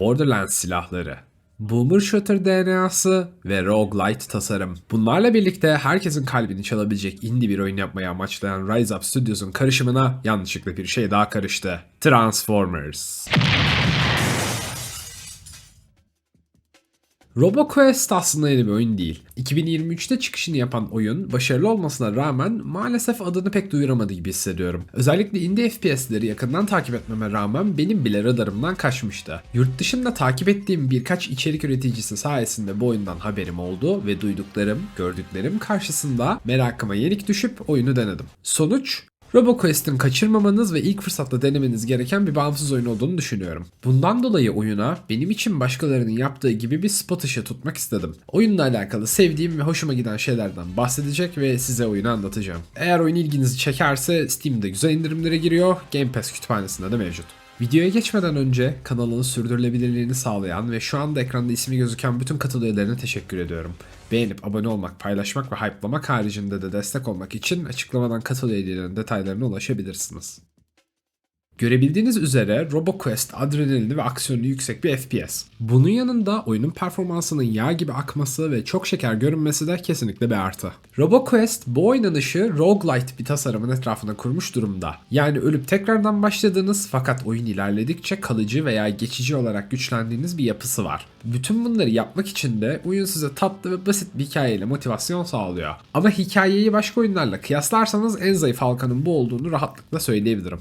Borderlands silahları, Boomer Shooter DNA'sı ve roguelite tasarım. Bunlarla birlikte herkesin kalbini çalabilecek indie bir oyun yapmayı amaçlayan Rise Up Studios'un karışımına yanlışlıkla bir şey daha karıştı. Transformers. RoboQuest aslında yeni bir oyun değil. 2023'te çıkışını yapan oyun başarılı olmasına rağmen maalesef adını pek duyuramadı gibi hissediyorum. Özellikle indie FPS'leri yakından takip etmeme rağmen benim bile radarımdan kaçmıştı. Yurt dışında takip ettiğim birkaç içerik üreticisi sayesinde bu oyundan haberim oldu ve duyduklarım, gördüklerim karşısında merakıma yenik düşüp oyunu denedim. Sonuç RoboQuest'in kaçırmamanız ve ilk fırsatta denemeniz gereken bir bağımsız oyun olduğunu düşünüyorum. Bundan dolayı oyuna benim için başkalarının yaptığı gibi bir spot ışığı tutmak istedim. Oyunla alakalı sevdiğim ve hoşuma giden şeylerden bahsedecek ve size oyunu anlatacağım. Eğer oyun ilginizi çekerse Steam'de güzel indirimlere giriyor, Game Pass kütüphanesinde de mevcut. Videoya geçmeden önce kanalın sürdürülebilirliğini sağlayan ve şu anda ekranda ismi gözüken bütün katıl üyelerine teşekkür ediyorum. Beğenip abone olmak, paylaşmak ve hype'lamak haricinde de destek olmak için açıklamadan katıl detaylarına ulaşabilirsiniz. Görebildiğiniz üzere RoboQuest adrenalini ve aksiyonu yüksek bir FPS. Bunun yanında oyunun performansının yağ gibi akması ve çok şeker görünmesi de kesinlikle bir artı. RoboQuest bu oynanışı roguelite bir tasarımın etrafına kurmuş durumda. Yani ölüp tekrardan başladığınız fakat oyun ilerledikçe kalıcı veya geçici olarak güçlendiğiniz bir yapısı var. Bütün bunları yapmak için de oyun size tatlı ve basit bir hikayeyle motivasyon sağlıyor. Ama hikayeyi başka oyunlarla kıyaslarsanız en zayıf halkanın bu olduğunu rahatlıkla söyleyebilirim.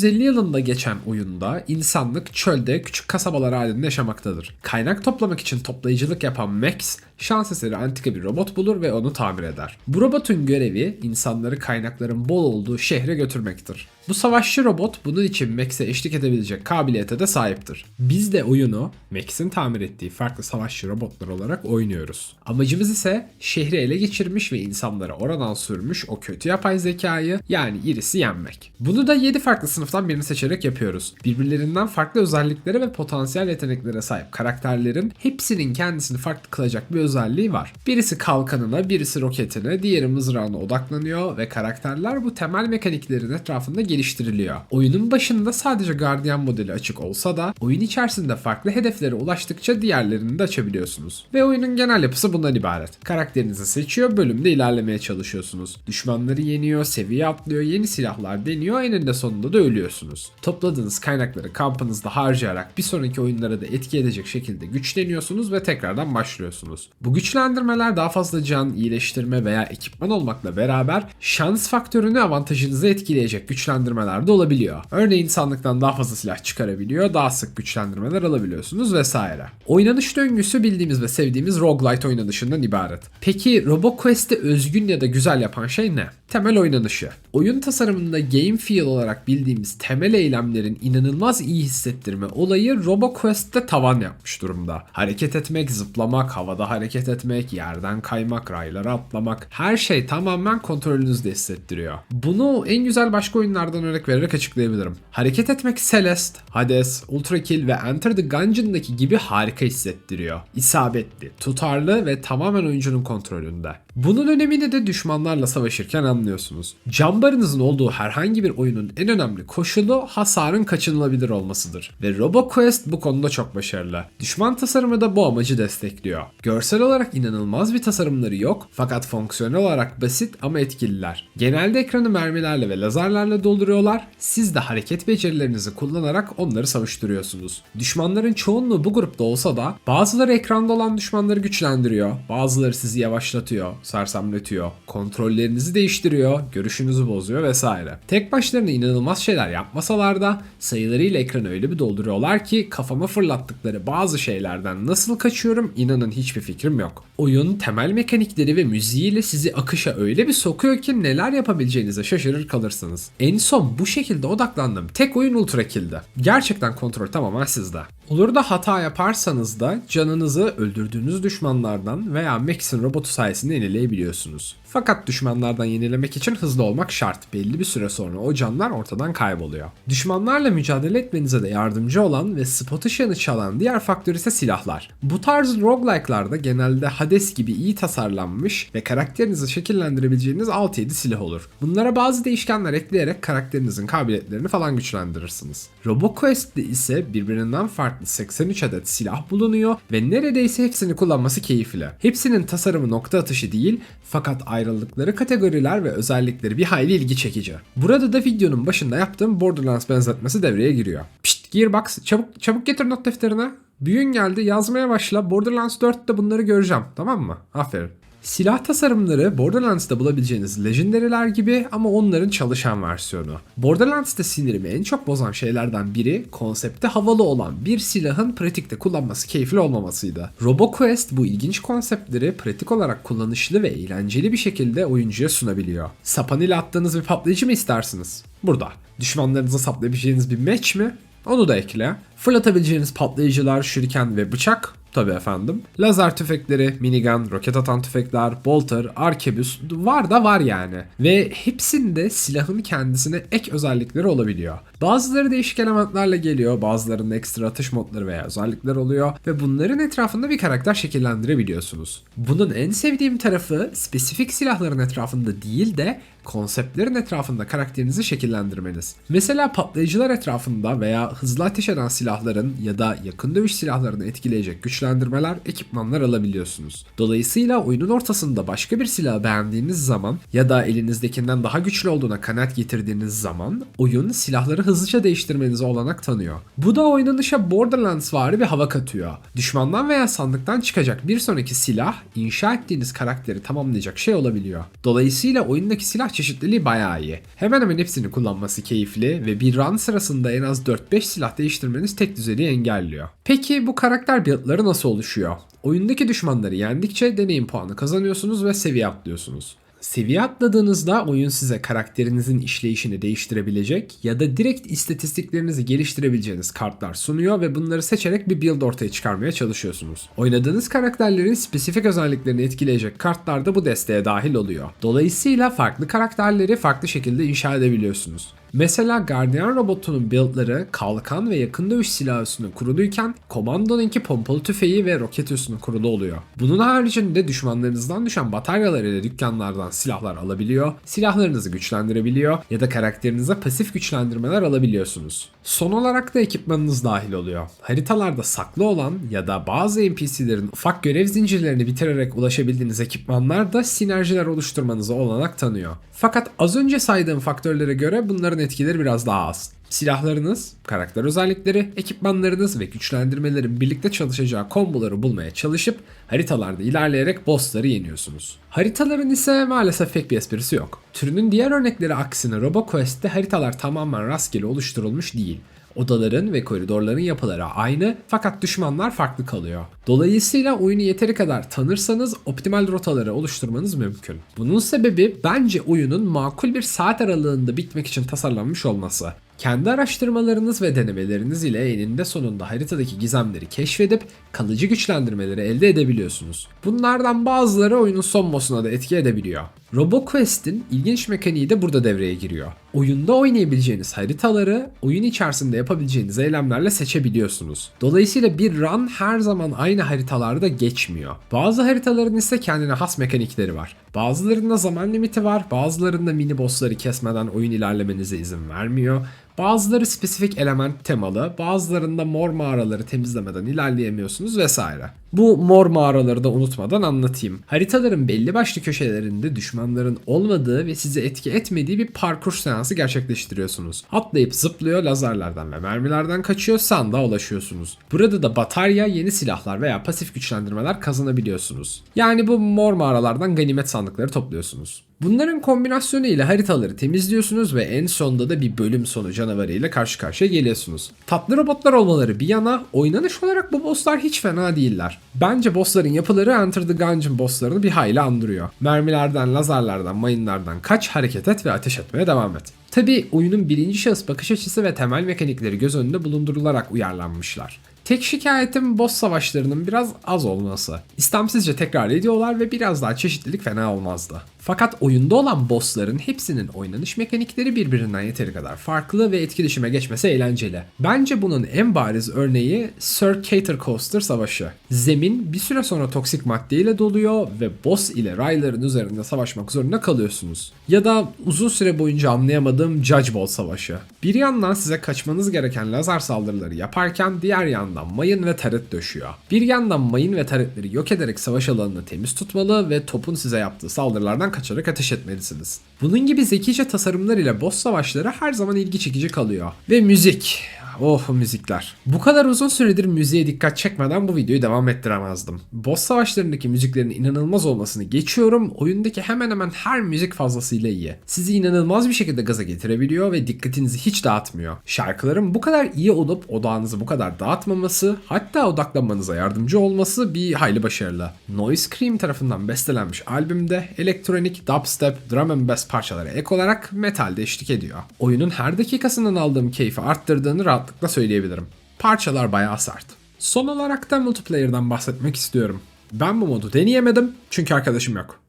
2750 yılında geçen oyunda insanlık çölde küçük kasabalar halinde yaşamaktadır. Kaynak toplamak için toplayıcılık yapan Max, şans eseri antika bir robot bulur ve onu tamir eder. Bu robotun görevi insanları kaynakların bol olduğu şehre götürmektir. Bu savaşçı robot bunun için Max'e eşlik edebilecek kabiliyete de sahiptir. Biz de oyunu Max'in tamir ettiği farklı savaşçı robotlar olarak oynuyoruz. Amacımız ise şehri ele geçirmiş ve insanları oradan sürmüş o kötü yapay zekayı yani irisi yenmek. Bunu da 7 farklı sınıftan birini seçerek yapıyoruz. Birbirlerinden farklı özelliklere ve potansiyel yeteneklere sahip karakterlerin hepsinin kendisini farklı kılacak bir özelliği var. Birisi kalkanına, birisi roketine, diğeri mızrağına odaklanıyor ve karakterler bu temel mekaniklerin etrafında geliştiriliyor. Oyunun başında sadece gardiyan modeli açık olsa da oyun içerisinde farklı hedeflere ulaştıkça diğerlerini de açabiliyorsunuz. Ve oyunun genel yapısı bundan ibaret. Karakterinizi seçiyor, bölümde ilerlemeye çalışıyorsunuz. Düşmanları yeniyor, seviye atlıyor, yeni silahlar deniyor, eninde sonunda da ölüyorsunuz. Topladığınız kaynakları kampınızda harcayarak bir sonraki oyunlara da etki edecek şekilde güçleniyorsunuz ve tekrardan başlıyorsunuz. Bu güçlendirmeler daha fazla can, iyileştirme veya ekipman olmakla beraber şans faktörünü avantajınıza etkileyecek güçlendirmeler de olabiliyor. Örneğin sandıktan daha fazla silah çıkarabiliyor, daha sık güçlendirmeler alabiliyorsunuz vesaire. Oynanış döngüsü bildiğimiz ve sevdiğimiz roguelite oynanışından ibaret. Peki RoboQuest'i özgün ya da güzel yapan şey ne? Temel oynanışı. Oyun tasarımında game feel olarak bildiğimiz temel eylemlerin inanılmaz iyi hissettirme olayı RoboQuest'te tavan yapmış durumda. Hareket etmek, zıplamak, havada hareket etmek, yerden kaymak, raylara atlamak her şey tamamen kontrolünüzde hissettiriyor. Bunu en güzel başka oyunlardan örnek vererek açıklayabilirim. Hareket etmek Celeste, Hades, Ultra Kill ve Enter the Gungeon'daki gibi harika hissettiriyor. İsabetli, tutarlı ve tamamen oyuncunun kontrolünde. Bunun önemini de düşmanlarla savaşırken anlıyorsunuz. Cambarınızın olduğu herhangi bir oyunun en önemli koşulu hasarın kaçınılabilir olmasıdır. Ve RoboQuest bu konuda çok başarılı. Düşman tasarımı da bu amacı destekliyor. Görsel olarak inanılmaz bir tasarımları yok fakat fonksiyonel olarak basit ama etkililer. Genelde ekranı mermilerle ve lazerlerle dolduruyorlar. Siz de hareket becerilerinizi kullanarak onları savuşturuyorsunuz. Düşmanların çoğunluğu bu grupta olsa da bazıları ekranda olan düşmanları güçlendiriyor. Bazıları sizi yavaşlatıyor, sersemletiyor, kontrollerinizi değiştiriyor, görüşünüzü bozuyor vesaire. Tek başlarına inanılmaz şeyler yapmasalar da sayılarıyla ekranı öyle bir dolduruyorlar ki kafama fırlattıkları bazı şeylerden nasıl kaçıyorum inanın hiçbir fikrim yok. Oyun temel mekanikleri ve müziğiyle sizi akışa öyle bir sokuyor ki neler yapabileceğinize şaşırır kalırsınız. En son bu şekilde odaklandığım tek oyun Ultra Kill'di. Gerçekten kontrol tamamen sizde. Olur da hata yaparsanız da canınızı öldürdüğünüz düşmanlardan veya Max'in robotu sayesinde yenileyebiliyorsunuz. Fakat düşmanlardan yenilemek için hızlı olmak şart. Belli bir süre sonra o canlar ortadan kayboluyor. Düşmanlarla mücadele etmenize de yardımcı olan ve spot ışığını çalan diğer faktör ise silahlar. Bu tarz roguelike'larda genelde Hades gibi iyi tasarlanmış ve karakterinizi şekillendirebileceğiniz 6-7 silah olur. Bunlara bazı değişkenler ekleyerek karakterinizin kabiliyetlerini falan güçlendirirsiniz. RoboQuest'te ise birbirinden farklı 83 adet silah bulunuyor ve neredeyse hepsini kullanması keyifli. Hepsinin tasarımı nokta atışı değil fakat ayrıldıkları kategoriler ve özellikleri bir hayli ilgi çekici. Burada da videonun başında yaptığım Borderlands benzetmesi devreye giriyor. Pişt Gearbox çabuk, çabuk getir not defterine. Büyün geldi yazmaya başla. Borderlands 4'te bunları göreceğim tamam mı? Aferin. Silah tasarımları Borderlands'ta bulabileceğiniz legendary'ler gibi ama onların çalışan versiyonu. Borderlands'ta sinirimi en çok bozan şeylerden biri konsepte havalı olan bir silahın pratikte kullanması keyifli olmamasıydı. RoboQuest bu ilginç konseptleri pratik olarak kullanışlı ve eğlenceli bir şekilde oyuncuya sunabiliyor. Sapan ile attığınız bir patlayıcı mı istersiniz? Burada. Düşmanlarınıza saplayabileceğiniz bir match mi? Onu da ekle. Fırlatabileceğiniz patlayıcılar, şuriken ve bıçak Tabii efendim. Lazer tüfekleri, minigun, roket atan tüfekler, bolter, arkebüs var da var yani. Ve hepsinde silahın kendisine ek özellikleri olabiliyor. Bazıları değişik elementlerle geliyor, bazılarında ekstra atış modları veya özellikler oluyor ve bunların etrafında bir karakter şekillendirebiliyorsunuz. Bunun en sevdiğim tarafı spesifik silahların etrafında değil de konseptlerin etrafında karakterinizi şekillendirmeniz. Mesela patlayıcılar etrafında veya hızlı ateş eden silahların ya da yakın dövüş silahlarını etkileyecek güçlendirmeler, ekipmanlar alabiliyorsunuz. Dolayısıyla oyunun ortasında başka bir silahı beğendiğiniz zaman ya da elinizdekinden daha güçlü olduğuna kanaat getirdiğiniz zaman oyun silahları hızlıca değiştirmenize olanak tanıyor. Bu da oynanışa Borderlands vari bir hava katıyor. Düşmandan veya sandıktan çıkacak bir sonraki silah inşa ettiğiniz karakteri tamamlayacak şey olabiliyor. Dolayısıyla oyundaki silah çeşitliliği bayağı iyi. Hemen hemen hepsini kullanması keyifli ve bir run sırasında en az 4-5 silah değiştirmeniz tek düzeliği engelliyor. Peki bu karakter build'ları nasıl oluşuyor? Oyundaki düşmanları yendikçe deneyim puanı kazanıyorsunuz ve seviye atlıyorsunuz. Seviye atladığınızda oyun size karakterinizin işleyişini değiştirebilecek ya da direkt istatistiklerinizi geliştirebileceğiniz kartlar sunuyor ve bunları seçerek bir build ortaya çıkarmaya çalışıyorsunuz. Oynadığınız karakterlerin spesifik özelliklerini etkileyecek kartlar da bu desteğe dahil oluyor. Dolayısıyla farklı karakterleri farklı şekilde inşa edebiliyorsunuz. Mesela Guardian robotunun build'ları kalkan ve yakın dövüş silahı üstüne kuruluyken Komandonunki pompalı tüfeği ve roket üstüne kurulu oluyor. Bunun haricinde düşmanlarınızdan düşen bataryalar ile dükkanlardan silahlar alabiliyor, silahlarınızı güçlendirebiliyor ya da karakterinize pasif güçlendirmeler alabiliyorsunuz. Son olarak da ekipmanınız dahil oluyor. Haritalarda saklı olan ya da bazı NPC'lerin ufak görev zincirlerini bitirerek ulaşabildiğiniz ekipmanlar da sinerjiler oluşturmanıza olanak tanıyor. Fakat az önce saydığım faktörlere göre bunların etkileri biraz daha az. Silahlarınız, karakter özellikleri, ekipmanlarınız ve güçlendirmelerin birlikte çalışacağı komboları bulmaya çalışıp haritalarda ilerleyerek bossları yeniyorsunuz. Haritaların ise maalesef pek bir esprisi yok. Türünün diğer örnekleri aksine RoboQuest'te haritalar tamamen rastgele oluşturulmuş değil. Odaların ve koridorların yapıları aynı fakat düşmanlar farklı kalıyor. Dolayısıyla oyunu yeteri kadar tanırsanız optimal rotaları oluşturmanız mümkün. Bunun sebebi bence oyunun makul bir saat aralığında bitmek için tasarlanmış olması. Kendi araştırmalarınız ve denemeleriniz ile eninde sonunda haritadaki gizemleri keşfedip kalıcı güçlendirmeleri elde edebiliyorsunuz. Bunlardan bazıları oyunun son boss'una da etki edebiliyor. RoboQuest'in ilginç mekaniği de burada devreye giriyor. Oyunda oynayabileceğiniz haritaları oyun içerisinde yapabileceğiniz eylemlerle seçebiliyorsunuz. Dolayısıyla bir run her zaman aynı haritalarda geçmiyor. Bazı haritaların ise kendine has mekanikleri var. Bazılarında zaman limiti var, bazılarında mini bossları kesmeden oyun ilerlemenize izin vermiyor. Bazıları spesifik element temalı, bazılarında mor mağaraları temizlemeden ilerleyemiyorsunuz vesaire. Bu mor mağaraları da unutmadan anlatayım. Haritaların belli başlı köşelerinde düşmanların olmadığı ve sizi etki etmediği bir parkur seansı gerçekleştiriyorsunuz. Atlayıp zıplıyor, lazerlerden ve mermilerden kaçıyor, sandığa ulaşıyorsunuz. Burada da batarya, yeni silahlar veya pasif güçlendirmeler kazanabiliyorsunuz. Yani bu mor mağaralardan ganimet sandıkları topluyorsunuz. Bunların kombinasyonu ile haritaları temizliyorsunuz ve en sonunda da bir bölüm sonu canavarı ile karşı karşıya geliyorsunuz. Tatlı robotlar olmaları bir yana oynanış olarak bu bosslar hiç fena değiller. Bence bossların yapıları Enter the Gungeon bosslarını bir hayli andırıyor. Mermilerden, lazerlerden, mayınlardan kaç, hareket et ve ateş etmeye devam et. Tabi oyunun birinci şahıs bakış açısı ve temel mekanikleri göz önünde bulundurularak uyarlanmışlar. Tek şikayetim boss savaşlarının biraz az olması. İstemsizce tekrar ediyorlar ve biraz daha çeşitlilik fena olmazdı. Fakat oyunda olan bossların hepsinin oynanış mekanikleri birbirinden yeteri kadar farklı ve etkileşime geçmesi eğlenceli. Bence bunun en bariz örneği Sir Cater Coaster savaşı. Zemin bir süre sonra toksik maddeyle doluyor ve boss ile rayların üzerinde savaşmak zorunda kalıyorsunuz. Ya da uzun süre boyunca anlayamadığım Judge Ball savaşı. Bir yandan size kaçmanız gereken lazer saldırıları yaparken diğer yandan mayın ve taret döşüyor. Bir yandan mayın ve taretleri yok ederek savaş alanını temiz tutmalı ve topun size yaptığı saldırılardan kaçarak ateş etmelisiniz. Bunun gibi zekice tasarımlar ile boss savaşları her zaman ilgi çekici kalıyor. Ve müzik. Oh müzikler. Bu kadar uzun süredir müziğe dikkat çekmeden bu videoyu devam ettiremezdim. Boss savaşlarındaki müziklerin inanılmaz olmasını geçiyorum. Oyundaki hemen hemen her müzik fazlasıyla iyi. Sizi inanılmaz bir şekilde gaza getirebiliyor ve dikkatinizi hiç dağıtmıyor. Şarkıların bu kadar iyi olup odağınızı bu kadar dağıtmaması, hatta odaklanmanıza yardımcı olması bir hayli başarılı. Noise Cream tarafından bestelenmiş albümde elektronik, dubstep, drum and bass parçalara ek olarak metal de eşlik ediyor. Oyunun her dakikasından aldığım keyfi arttırdığını rahatlıkla söyleyebilirim. Parçalar bayağı sert. Son olarak da multiplayer'dan bahsetmek istiyorum. Ben bu modu deneyemedim çünkü arkadaşım yok.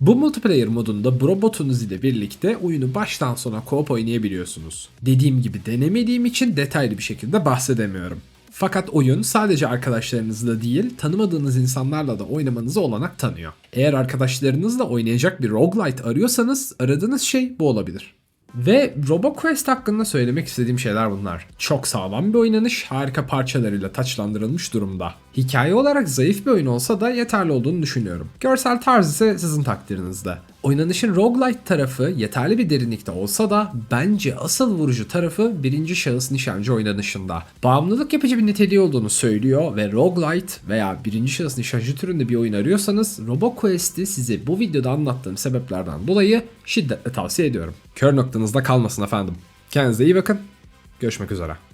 Bu multiplayer modunda Brobotunuz ile birlikte oyunu baştan sona co-op oynayabiliyorsunuz. Dediğim gibi denemediğim için detaylı bir şekilde bahsedemiyorum. Fakat oyun sadece arkadaşlarınızla değil, tanımadığınız insanlarla da oynamanıza olanak tanıyor. Eğer arkadaşlarınızla oynayacak bir roguelite arıyorsanız aradığınız şey bu olabilir. Ve RoboQuest hakkında söylemek istediğim şeyler bunlar. Çok sağlam bir oynanış, harika parçalarıyla taçlandırılmış durumda. Hikaye olarak zayıf bir oyun olsa da yeterli olduğunu düşünüyorum. Görsel tarz ise sizin takdirinizde. Oynanışın roguelite tarafı yeterli bir derinlikte olsa da bence asıl vurucu tarafı birinci şahıs nişancı oynanışında. Bağımlılık yapıcı bir niteliği olduğunu söylüyor ve roguelite veya birinci şahıs nişancı türünde bir oyun arıyorsanız RoboQuest'i size bu videoda anlattığım sebeplerden dolayı şiddetle tavsiye ediyorum. Kör noktanızda kalmasın efendim. Kendinize iyi bakın. Görüşmek üzere.